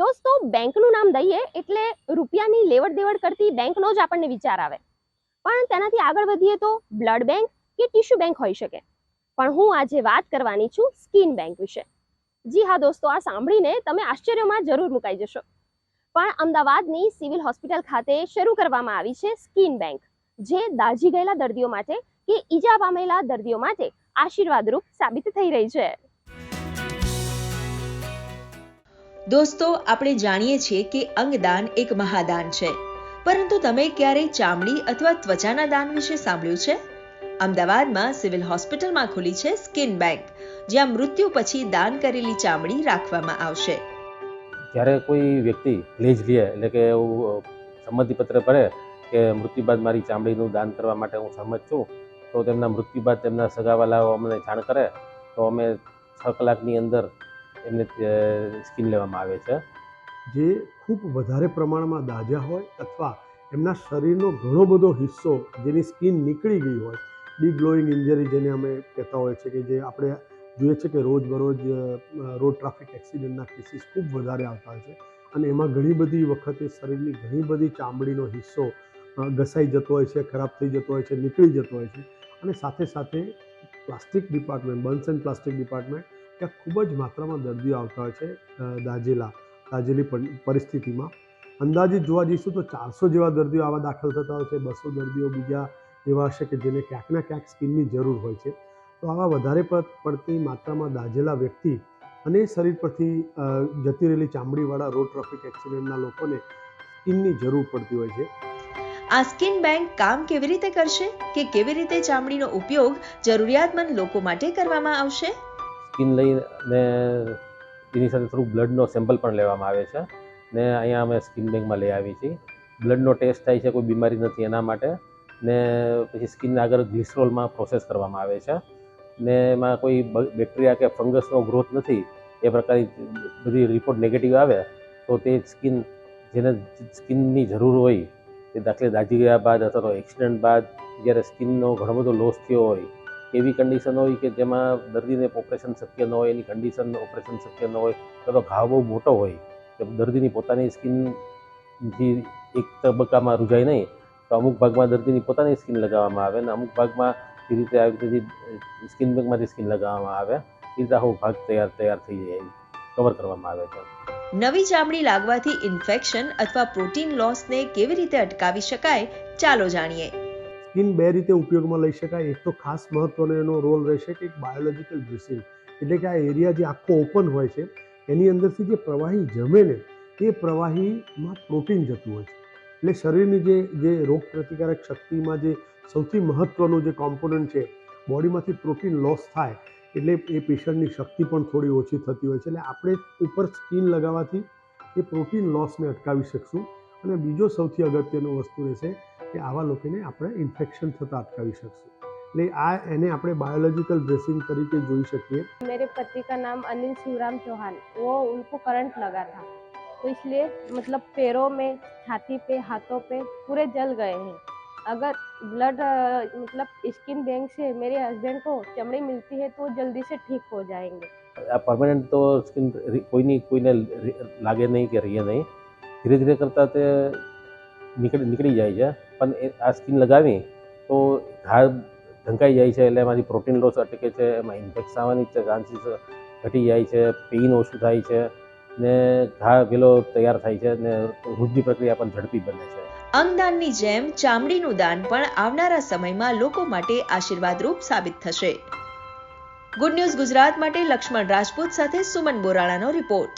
દોસ્તો, બેંકનું નામ દઈએ એટલે રૂપિયાની લેવડ દેવડ કરતી બેંકનો જ આપણને વિચાર આવે. પણ તેનાથી આગળ વધીએ તો બ્લડ બેંક કે ટીશ્યુ બેંક હોઈ શકે. પણ હું આજે વાત કરવાની છું સ્કિન બેંક વિશે. જી હા દોસ્તો, આ સાંભળીને તમે આશ્ચર્યમાં જરૂર મુકાઈ જશો. પણ અમદાવાદની સિવિલ હોસ્પિટલ ખાતે શરૂ કરવામાં આવી છે સ્કિન બેંક, જે દાઝી ગયેલા દર્દીઓ માટે કે ઈજા પામેલા દર્દીઓ માટે આશીર્વાદરૂપ સાબિત થઈ રહી છે. દોસ્તો, આપણે જાણીએ છીએ કે અંગદાન એક મહાદાન છે. પરંતુ તમે ક્યારેય ચામડી અથવા ત્વચાના દાન વિશે સાંભળ્યું છે? અમદાવાદમાં સિવિલ હોસ્પિટલમાં ખુલી છે સ્કિન બેંક, જ્યાં મૃત્યુ પછી દાન કરેલી ચામડી રાખવામાં આવશે. જ્યારે કોઈ વ્યક્તિ લેજ લે, એટલે કે એવું સંમતિપત્ર ભરે કે મૃત્યુ બાદ મારી ચામડીનું દાન કરવા માટે હું સહમત છું, તો તેમના મૃત્યુ બાદ તેમના સગાવાલાઓ અમને જાણ કરે, તો અમે છ કલાકની અંદર એમને સ્કીન લેવામાં આવે છે. જે ખૂબ વધારે પ્રમાણમાં દાઝ્યા હોય અથવા એમના શરીરનો ઘણો બધો હિસ્સો જેની સ્કિન નીકળી ગઈ હોય ડી ગ્લોઈંગ ઇન્જરી જેને અમે કહેતા હોય છે કે જે આપણે જોઈએ છે કે રોજબરોજ રોડ ટ્રાફિક એક્સિડન્ટના કેસીસ ખૂબ વધારે આવતા હોય છે અને એમાં ઘણી બધી વખતે શરીરની ઘણી બધી ચામડીનો હિસ્સો ઘસાઈ જતો હોય છે, ખરાબ થઈ જતો હોય છે, નીકળી જતો હોય છે અને સાથે સાથે plastic department burns and plastic department ત્યાં ખૂબ જ માત્રામાં દર્દીઓ આવતા હોય છે દાજેલા દાજેલી પરિસ્થિતિમાં. અંદાજિત જોવા જઈશું તો ચારસો જેવા દર્દીઓ આવા દાખલ થતા હોય છે, બસો દર્દીઓ બીજા એવા હશે કે જેને ક્યાંક ને ક્યાંક સ્કિનની જરૂર હોય છે. તો આવા વધારે પડતી માત્રામાં દાઝેલા વ્યક્તિ અને શરીર પરથી જતી રહેલી ચામડીવાળા રોડ ટ્રાફિક એક્સિડન્ટના લોકોને સ્કિનની જરૂર પડતી હોય છે. આ સ્કિન બેંક કામ કેવી રીતે કરશે કે કેવી રીતે ચામડીનો ઉપયોગ જરૂરિયાતમંદ લોકો માટે કરવામાં આવશે? સ્કીન લઈને એની સાથે થોડું બ્લડનો સેમ્પલ પણ લેવામાં આવે છે. ને અહીંયા અમે સ્કિન બેંકમાં લઈ આવી છીએ. બ્લડનો ટેસ્ટ થાય છે, કોઈ બીમારી નથી એના માટે. ને પછી સ્કિનને આગળ ગ્લિસરોલમાં પ્રોસેસ કરવામાં આવે છે. ને એમાં કોઈ બેક્ટેરિયા કે ફંગસનો ગ્રોથ નથી, એ પ્રકારની બધી રિપોર્ટ નેગેટિવ આવે, તો તે સ્કિન, જેને સ્કિનની જરૂર હોય, તે દાખલે દાઝી ગયા બાદ અથવા તો એક્સિડન્ટ બાદ જ્યારે સ્કિનનો ઘણો બધો લોસ થયો હોય એવી કન્ડિશન હોય કે જેમાં દર્દીને ઓપરેશન શક્ય ન હોય, એની કન્ડિશન ઓપરેશન શક્ય ન હોય તો તો ઘાવ બહુ મોટો હોય, કે દર્દીની પોતાની સ્કિનથી એક તબક્કામાં રૂજાય નહીં, તો અમુક ભાગમાં દર્દીની પોતાની સ્કિન લગાવવામાં આવે અને અમુક ભાગમાં એ રીતે આવી રીતે સ્કિન બેગમાંથી સ્કિન લગાવવામાં આવે, એ રીતે આખો ભાગ તૈયાર તૈયાર થઈ જાય કવર કરવામાં આવે છે. નવી ચામડી લાગવાથી ઇન્ફેક્શન અથવા પ્રોટીન લોસને કેવી રીતે અટકાવી શકાય, ચાલો જાણીએ. સ્કિન બે રીતે ઉપયોગમાં લઈ શકાય. એક તો ખાસ મહત્વનો એનો રોલ રહેશે કે એક બાયોલોજિકલ ડ્રેસિંગ. એટલે કે આ એરિયા જે આખો ઓપન હોય છે, એની અંદરથી જે પ્રવાહી જમે ને, એ પ્રવાહીમાં પ્રોટીન જતું હોય છે. એટલે શરીરની જે જે રોગ પ્રતિકારક શક્તિમાં જે સૌથી મહત્વનું જે કોમ્પોનન્ટ છે, બોડીમાંથી પ્રોટીન લોસ થાય, એટલે એ પેશન્ટની શક્તિ પણ થોડી ઓછી થતી હોય છે. એટલે આપણે ઉપર સ્કિન લગાવવાથી એ પ્રોટીન લોસને અટકાવી શકશું. અને બીજો સૌથી અગત્યનો વસ્તુ રહેશે કે આવા લોકોને આપણે ઇન્ફેક્શન થતાં અટકાવી શકશું એટલે આ એને આપણે બાયોલોજિકલ ડ્રેસિંગ તરીકે જોઈ શકીએ मेरे पति का नाम अनिल शिवराम चौहान वो उनको करंट लगा था तो इसलिए मतलब पैरों में छाती पे हाथों पे पूरे जल गए हैं अगर ब्लड मतलब स्किन बैंक से मेरे हस्बैंड को चमड़ी मिलती है तो वो जल्दी से ठीक हो जाएंगे આ પરમાનન્ટ તો સ્કિન કોઈની કોઈને લાગે નહીં કે રહીએ નહીં ધીરે ધીરે કરતાં તે નીકળી નીકળી જાય છે પણ આ સ્કીન લગાવી, તો ઘા ઢંકાઈ જાય છે, એટલે એમાંથી પ્રોટીન લોસ અટકે છે, એમાં ઇન્ફેક્શન આવવાની ચાન્સીસ ઘટી જાય છે, પેઇન ઓછું થાય છે, ને ઘા પેલો તૈયાર થાય છે, ને વૃદ્ધિ પ્રક્રિયા પણ ઝડપી બને છે. અંગદાનની જેમ ચામડીનું દાન પણ આવનારા સમયમાં લોકો માટે આશીર્વાદરૂપ સાબિત થશે. ગુડ ન્યૂઝ ગુજરાત માટે લક્ષ્મણ રાજપૂત સાથે સુમન બોરાણાનો રિપોર્ટ.